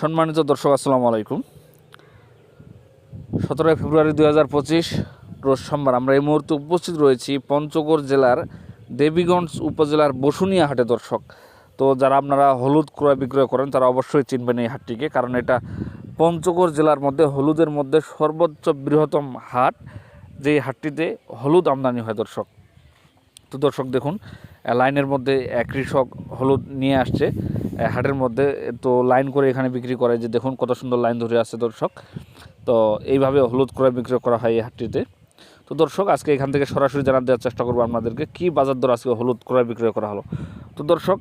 সম্মানিত দর্শক, আসসালামু আলাইকুম। সতেরোই ফেব্রুয়ারি দুই হাজার পঁচিশ, রোজ সোমবার আমরা এই মুহূর্তে উপস্থিত রয়েছি পঞ্চগড় জেলার দেবীগঞ্জ উপজেলার বসুনিয়া হাটে দর্শক। তো যারা আপনারা হলুদ ক্রয় বিক্রয় করেন, তারা অবশ্যই চিনবেন এই হাটটিকে, কারণ এটা পঞ্চগড় জেলার মধ্যে, হলুদের মধ্যে সর্বোচ্চ বৃহত্তম হাট, যেই হাটটিতে হলুদ আমদানি হয় দর্শক। তো দর্শক দেখুন লাইনের মধ্যে এক কৃষক হলুদ নিয়ে আসছে। হাটের মধ্যে, তো লাইন করে এখানে বিক্রি করে যে দেখুন কত সুন্দর লাইন ধরে আছে দর্শক। তো এইভাবে হলুদ ক্রয় বিক্রয় করা হয় এই হাটটিতে। তো দর্শক, আজকে এখান থেকে সরাসরি জানার দেওয়ার চেষ্টা করব আপনাদেরকে, কী বাজার দর আজকে হলুদ ক্রয় বিক্রয় করা হলো? তো দর্শক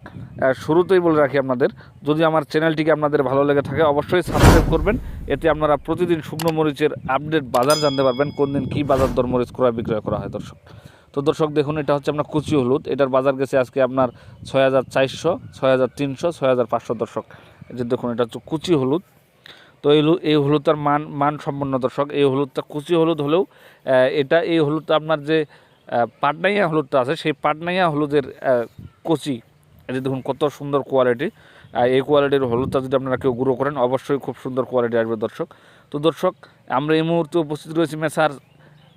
শুরুতেই বলে রাখি আপনাদের, যদি আমার চ্যানেলটিকে আপনাদের ভালো লেগে থাকে, অবশ্যই সাবস্ক্রাইব করবেন। এতে আপনারা প্রতিদিন শুকনো মরিচের আপডেট বাজার জানতে পারবেন কোন দিন কী বাজার দর মরিচ ক্রয় বিক্রয় করা হয় দর্শক। তো দর্শক, দেখুন, এটা হচ্ছে আপনার কুচি হলুদ। এটার বাজার গেছে আজকে আপনার ছয় হাজার চারশো, ছয় হাজার তিনশো, ছয় হাজার পাঁচশো দর্শক। যে দেখুন, এটা হচ্ছে কুচি হলুদ। তো এই এই হলুদটার মান মান সম্পন্ন দর্শক। এই হলুদটা কুচি হলুদ হলেও এটা এই হলুদটা আপনার যে পাটনাইয়া হলুদটা আছে, সেই পাটনাইয়া হলুদের কচি। যে দেখুন, কত সুন্দর কোয়ালিটি। এই কোয়ালিটির হলুদটা যদি আপনারা কেউ গুঁড়ো করেন, অবশ্যই খুব সুন্দর কোয়ালিটি আসবে দর্শক। তো দর্শক, আমরা এই মুহূর্তে উপস্থিত রয়েছি মেসার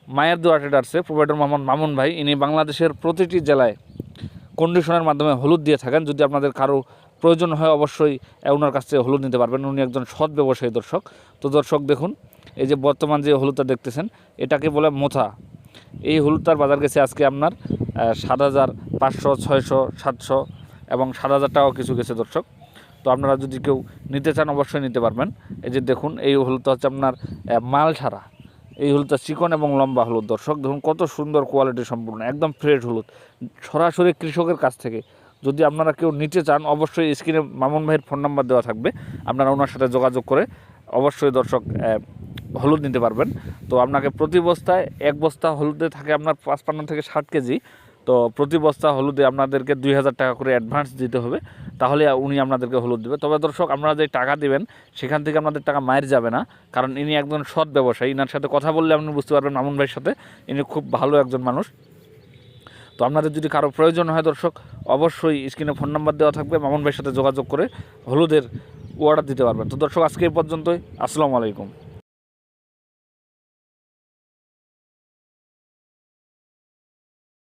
মায়ের দোয়া ট্রেডার্সে প্রোভাইডার মোহাম্মদ মামুন ভাই, ইনি বাংলাদেশের প্রতিটি জেলায় কন্ডিশনের মাধ্যমে হলুদ দিয়ে থাকেন। যদি আপনাদের কারও প্রয়োজন হয়, অবশ্যই ওনার কাছ থেকে হলুদ নিতে পারবেন। উনি একজন সৎ ব্যবসায়ী দর্শক। তো দর্শক দেখুন, এই যে বর্তমান যে হলুদটা দেখতেছেন, এটাকে বলে মোথা। এই হলুদটার বাজার গেছে আজকে আপনার সাত হাজার পাঁচশো, ছয়শো, সাতশো এবং সাত হাজার টাকাও কিছু গেছে দর্শক। তো আপনারা যদি কেউ নিতে চান, অবশ্যই নিতে পারবেন। এই যে দেখুন, এই হলুদটা হচ্ছে আপনার মাল ছাড়া এই হলুদটা চিকন এবং লম্বা হলুদ। দর্শক, দেখুন কত সুন্দর কোয়ালিটি সম্পূর্ণ, একদম ফ্রেড হলুদ। সরাসরি কৃষকের কাছ থেকে। যদি আপনারা কেউ নিতে চান, অবশ্যই স্ক্রিনে মামুন ভাইয়ের ফোন নাম্বার দেওয়া থাকবে। আপনারা ওনার সাথে যোগাযোগ করে অবশ্যই দর্শক হলুদ নিতে পারবেন। তো আপনাকে প্রতি বস্তায় এক বস্তা হলুদে থাকে আপনার পাঁচ পান্ন থেকে ষাট কেজি। তো প্রতি বস্তা হলুদে আপনাদেরকে দুই হাজার টাকা করে অ্যাডভান্স দিতে হবে। তাহলে উনি আপনাদেরকে হলুদ দেবে। তবে দর্শক, আপনারা যে টাকা দেবেন, সেখান থেকে আপনাদের টাকা মায়ের যাবে না। কারণ ইনি একজন সৎ ব্যবসায়ী। ইনার সাথে কথা বললে আপনি বুঝতে পারবেন মামুন ভাইয়ের সাথে ইনি খুব ভালো একজন মানুষ। তো আপনাদের যদি কারও প্রয়োজন হয় দর্শক, অবশ্যই স্ক্রিনে ফোন নাম্বার দেওয়া থাকবে। মামুন ভাইয়ের সাথে যোগাযোগ করে হলুদের অর্ডার দিতে পারবেন। তো দর্শক, আজকে এই পর্যন্তই। আসসালামু আলাইকুম।